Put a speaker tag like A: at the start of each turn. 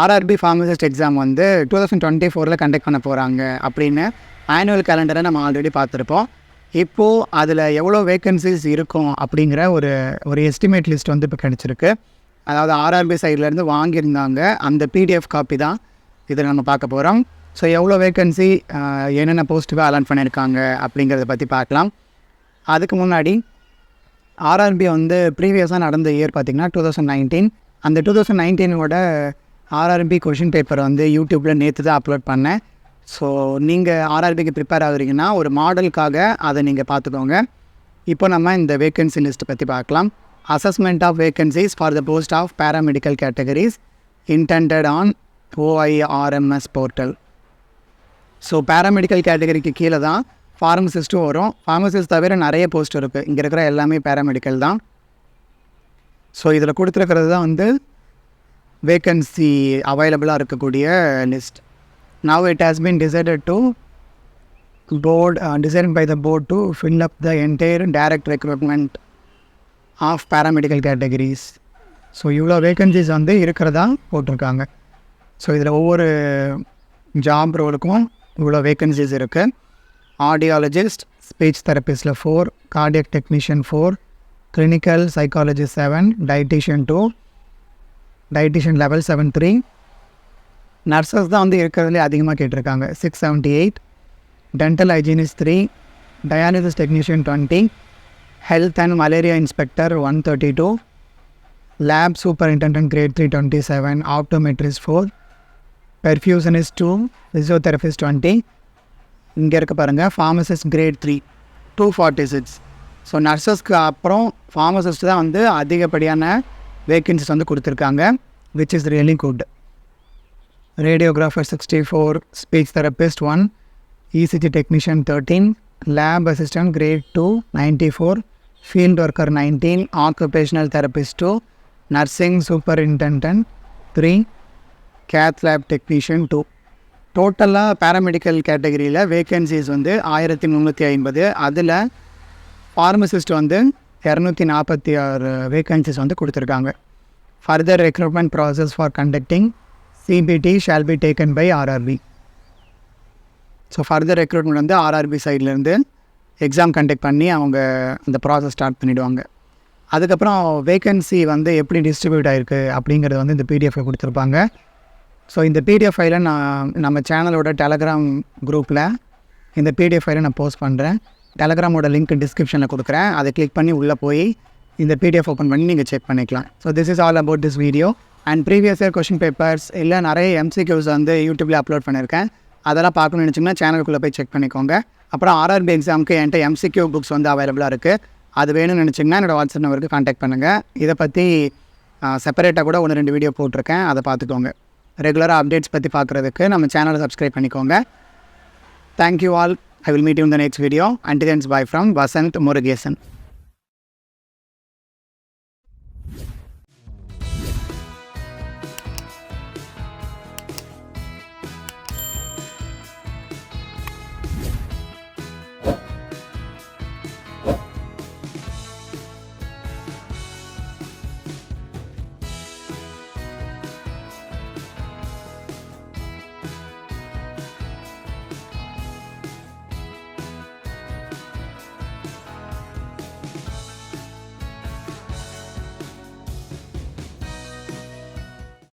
A: R R B pharmacist exam வந்து two thousand twenty ஃபோரில் conduct பண்ண போகிறாங்க அப்படின்னு ஆனுவல் கேலண்டரை நம்ம ஆல்ரெடி பார்த்துருப்போம். இப்போது அதில் எவ்வளோ வேகன்சிஸ் இருக்கும் அப்படிங்கிற ஒரு ஒரு எஸ்டிமேட் லிஸ்ட் வந்து இப்போ கிடச்சிருக்கு. அதாவது ஆர்ஆர்பி சைட்லேருந்து வாங்கியிருந்தாங்க. அந்த பிடிஎஃப் காப்பி தான் இதில் நம்ம பார்க்க போகிறோம் ஸோ எவ்வளோ வேகன்சி என்னென்ன போஸ்ட்டுக்கு அலான் பண்ணியிருக்காங்க அப்படிங்கிறத பற்றி பார்க்கலாம். அதுக்கு முன்னாடி ஆர்ஆர்பி வந்து ப்ரீவியஸாக நடந்த இயர் பார்த்திங்கன்னா டூ தௌசண்ட் நைன்டீன் அந்த two thousand நைன்டீனோட R R B question paper வந்து யூடியூப்பில் நேற்று தான் அப்லோட் பண்ணேன். ஸோ நீங்கள் ஆர்ஆர்பிக்கு ப்ரிப்பேர் ஆகுறீங்கன்னா ஒரு மாடலுக்காக அதை நீங்கள் பார்த்துக்கோங்க. இப்போ நம்ம இந்த வேகன்சி லிஸ்ட் பற்றி பார்க்கலாம். Assessment of vacancies for the post of paramedical categories intended on OIRMS portal so paramedical கேட்டகரிக்கு கீழே தான் ஃபார்மசிஸ்ட்டும் வரும். ஃபார்மசிஸ்ட் தவிர நிறைய போஸ்ட் இருக்குது இங்கே இருக்கிற எல்லாமே பேராமெடிக்கல் தான். ஸோ இதில் கொடுத்துருக்கிறது தான் வந்து வேக்கன்சி அவைலபிளாக இருக்கக்கூடிய list now it has been decided to board design by the board to fill up the entire direct recruitment of paramedical categories so இவ்வளோ வேகன்சிஸ் வந்து இருக்கிறதா போட்டிருக்காங்க. ஸோ இதில் ஒவ்வொரு ஜாப் ரோலுக்கும் இவ்வளோ வேகன்சிஸ் இருக்குது audiologist speech தெரபிஸ்டில் four cardiac technician four clinical psychology seven dietitian two dietitian level seven three nurses தான் வந்து இருக்கிறதுலே அதிகமாக கேட்டிருக்காங்க. Six seventy eight dental hygienist three dialysis technician twenty health and malaria inspector one thirty two lab superintendent grade three twenty seven optometrist four perfusionist two physiotherapist twenty இங்கே இருக்க பாருங்கள் pharmacist grade three two forty six so நர்சஸ்க்கு அப்புறம் pharmacist தான் வந்து அதிகப்படியான vacancies வந்து கொடுத்துருக்காங்க which is really good radiographer sixty four speech therapist one ECG technician thirteen lab assistant grade two ninety four field worker nineteen occupational therapist two nursing superintendent three cath lab technician two டோட்டலாக paramedical கேட்டகரியில் vacancies வந்து ஆயிரத்தி முந்நூற்றி ஐம்பது. அதில் pharmacist வந்து இரநூத்தி நாற்பத்தி ஆறு வேகன்சிஸ் வந்து கொடுத்துருக்காங்க. Further recruitment process for conducting CBT shall be taken by RRB so further recruitment வந்து ஆர்ஆர்பி சைட்லேருந்து எக்ஸாம் கண்டக்ட் பண்ணி அவங்க அந்த ப்ராசஸ் ஸ்டார்ட் பண்ணிவிடுவாங்க அதுக்கப்புறம் வேகன்சி வந்து எப்படி டிஸ்ட்ரிபியூட் ஆகிருக்கு அப்படிங்கிறது வந்து இந்த பிடிஎஃப் கொடுத்துருப்பாங்க. ஸோ இந்த பிடிஎஃப் ஃபைலை நான் நம்ம சேனலோட டெலகிராம் குரூப்பில் இந்த பிடிஎஃப் ஃபைலை நான் போஸ்ட் பண்ணுறேன் டெலகிராமோட லிங்க் டிஸ்கிரிப்ஷனில் கொடுக்குறேன். அதை கிளிக் பண்ணி உள்ளே போய் இந்த பிடிஎஃப் ஓப்பன் பண்ணி நீங்கள் செக் பண்ணிக்கலாம். So this is all about this video and previous year question papers இல்லை நிறைய எம்சிக்யூஸ் வந்து யூடியூப்பில் அப்லோட் பண்ணியிருக்கேன் அதெல்லாம் பார்க்கணும்னு நினச்சிங்கன்னா சேனலுக்குள்ளே போய் செக் பண்ணிக்கோங்க. அப்புறம் ஆர்ஆர்பி எக்ஸாமுக்கு என்கிட்ட எம்சிக்யூ புக்ஸ் வந்து அவைலபிளாக இருக்குது அது வேணும்னு நினச்சிங்கன்னா என்னோடய வாட்ஸ்அப் நம்பருக்கு காண்டாக்ட் பண்ணுங்கள் இதை பற்றி செப்பரேட்டாக கூட ஒன்று ரெண்டு வீடியோ போட்டிருக்கேன். அதை பார்த்துக்கோங்க. ரெகுலராக அப்டேட்ஸ் பற்றி பார்க்குறதுக்கு நம்ம சேனலை சப்ஸ்கிரைப் பண்ணிக்கோங்க. Thank you all I will meet you in the next video. Until then, bye from Vasant Murugesan.